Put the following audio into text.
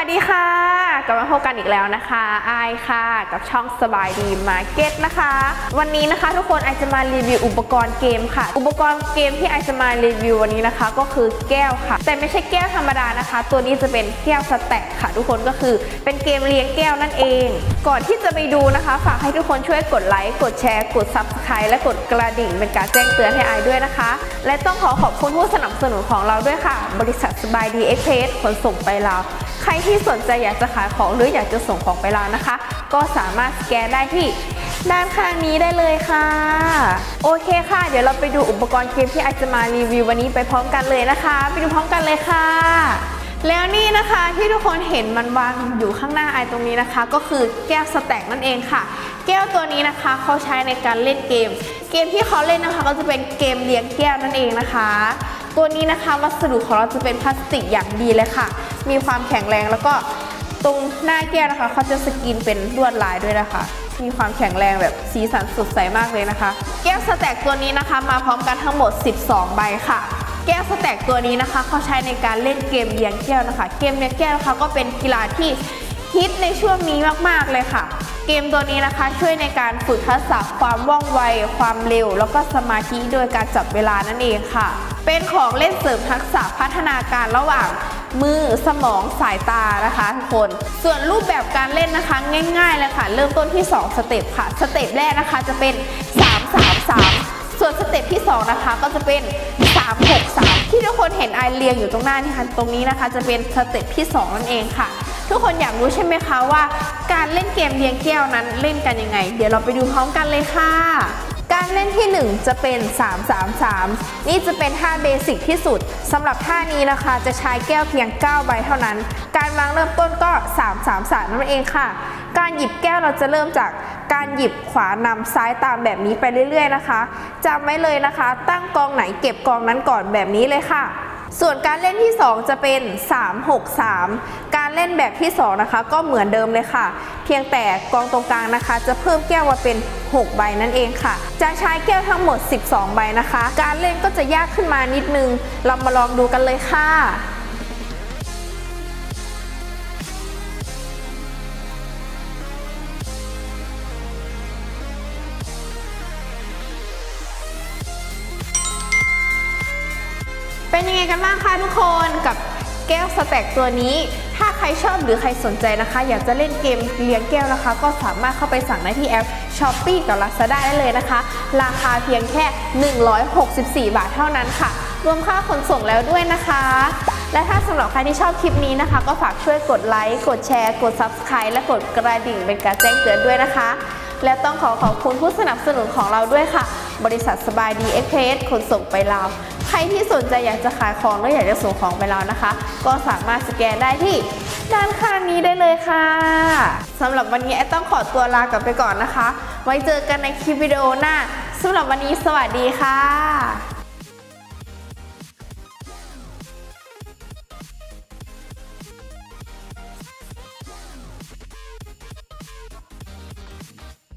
ัสดีค่ะ กลับมาพบกันอีกแล้วนะคะไอค่ะ กับช่องสบายดีมาร์เก็ตนะคะ วันนี้นะคะทุกคนไอจะมารีวิวอุปกรณ์เกมค่ะ อุปกรณ์เกมที่ไอจะมารีวิววันนี้นะคะ ก็คือแก้วค่ะ แต่ไม่ใช่แก้วธรรมดานะคะ ตัวนี้จะเป็นแก้วสแต็กค่ะ ทุกคนก็คือเป็นเกมเลี้ยงแก้วนั่นเอง ก่อนที่จะไปดูนะคะ ฝากให้ทุกคนช่วยกดไลค์กดแชร์กด subscribe และกดกระดิ่งเป็นการแจ้งเตือนให้ไอด้วยนะคะ และต้องขอขอบคุณผู้สนับสนุนของเราด้วยค่ะ บริษัทสบายดีเอ็กเพสขนส่งไปลาวใครที่สนใจอยากจะขายของหรืออยากจะส่งของไปลาวนะคะ ก็สามารถสแกนได้ที่ด้านข้างนี้ได้เลยค่ะ โอเคค่ะ เดี๋ยวเราไปดูอุปกรณ์เกมที่อาจจะมารีวิววันนี้ไปพร้อมกันเลยนะคะ ไปดูพร้อมกันเลยค่ะ แล้วนี่นะคะที่ทุกคนเห็นมันวางอยู่ข้างหน้าไอตรงนี้นะคะ ก็คือแก้วสแต็กนั่นเองค่ะ แก้วตัวนี้นะคะเขาใช้ในการเล่นเกม เกมที่เขาเล่นนะคะ ก็จะเป็นเกมเลี้ยงแก้วนั่นเองนะคะ ตัวนี้นะคะวัสดุของเราจะเป็นพลาสติกอย่างดีเลยค่ะ มีความแข็งแรงแล้วก็ตรงหน้าแก้วนะคะเขาจะสกรีนเป็นลวดลายด้วยนะคะ มีความแข็งแรงแบบสีสันสดใสมากเลยนะคะ แก้วสแต็กตัวนี้นะคะมาพร้อมกันทั้งหมด 12 ใบค่ะแก้วสแต็กตัวนี้นะคะเขาใช้ในการเล่นเกมเลี้ยงแก้วนะคะ เกมเลี้ยงแก้วนะคะก็เป็นกีฬาที่ฮิตในช่วงนี้มากๆเลยค่ะ เกมตัวนี้นะคะช่วยในการฝึกทักษะความว่องไว ความเร็ว แล้วก็สมาธิโดยการจับเวลานั่นเองค่ะ เป็นของเล่นเสริมทักษะพัฒนาการระหว่าง มือสมองสายตานะคะทุกคน ส่วนรูปแบบการเล่นนะคะง่ายๆเลยค่ะ เริ่มต้นที่ 2 สเต็ปค่ะ สเต็ปแรกนะคะจะเป็น 3 3 3 ส่วนสเต็ปที่ 2 นะคะก็จะเป็น 3 6 3 ที่ทุกคนเห็นไอเรียงอยู่ตรงหน้านี่ค่ะตรงนี้นะคะ จะเป็นสเต็ปที่ 2 นั่นเองค่ะ ทุกคนอยากรู้ใช่ไหมคะว่า การเล่นเกมเรียงแก้วนั้นเล่นกันยังไง เดี๋ยวเราไปดูพร้อมกันเลยค่ะ การเล่นที่ 1 จะเป็น 3 3 3 นี่จะเป็นท่าเบสิกที่สุดสำหรับท่านี้นะคะจะใช้แก้วเพียง 9 ใบเท่านั้น การวางเริ่มต้นก็ 3 3 3 นั่นเองค่ะ การหยิบแก้วเราจะเริ่มจากการหยิบขวานำซ้ายตามแบบนี้ไปเรื่อยๆนะคะจำไว้เลยนะคะ ตั้งกองไหนเก็บกองนั้นก่อนแบบนี้เลยค่ะส่วนการเล่นที่ 2 จะเป็น 3 6 3 การเล่นแบบที่ 2 นะคะ ก็เหมือนเดิมเลยค่ะ เพียงแต่กองตรงกลางนะคะ จะเพิ่มแก้วมาเป็น 6 ใบนั่นเองค่ะ จะใช้แก้วทั้งหมด 12 ใบนะคะ การเล่นก็จะยากขึ้นมานิดนึง เรามาลองดูกันเลยค่ะเป็นยังไงกันบ้างคะทุกคนกับแก้วสแต็กตัวนี้ ถ้า รชอบหรือใครสนใจนะคะ อยากจะเล่นเกมเลี้ยงแก้วนะคะ ก็สามารถเข้าไปสั่งได้ที่แอป s h o p e e กับ Lazada ได้เลยนะคะ ราคาเพียงแค่ 164 บาทเท่านั้นค่ะ รวมค่าขนส่งแล้วด้วยนะคะ และถ้าสำหรับใครที่ชอบคลิปนี้นะคะ ก็ฝากช่วยกดไลค์กดแชร์ กด Subscribe และกดกระดิ่งเป็นการแจ้งเตือนด้วยนะคะ และต้องขอขอบคุณผู้สนับสนุนของเราด้วยค่ะ บริษัทสบายดีเอ็กเพสขนส่งไปลาว รที่สนใจอยากจะขายของหรืออยากจะส่งของไปแล้วนะคะ ก็สามารถสแกนได้ที่ด้านข้างนี้ได้เลยค่ะสำหรับวันนี้แอต้องขอตัวลากลับไปก่อนนะคะ ไว้เจอกันในคลิปวิดีโอหน้าสำหรับวันนี้สวัสดีค่ะ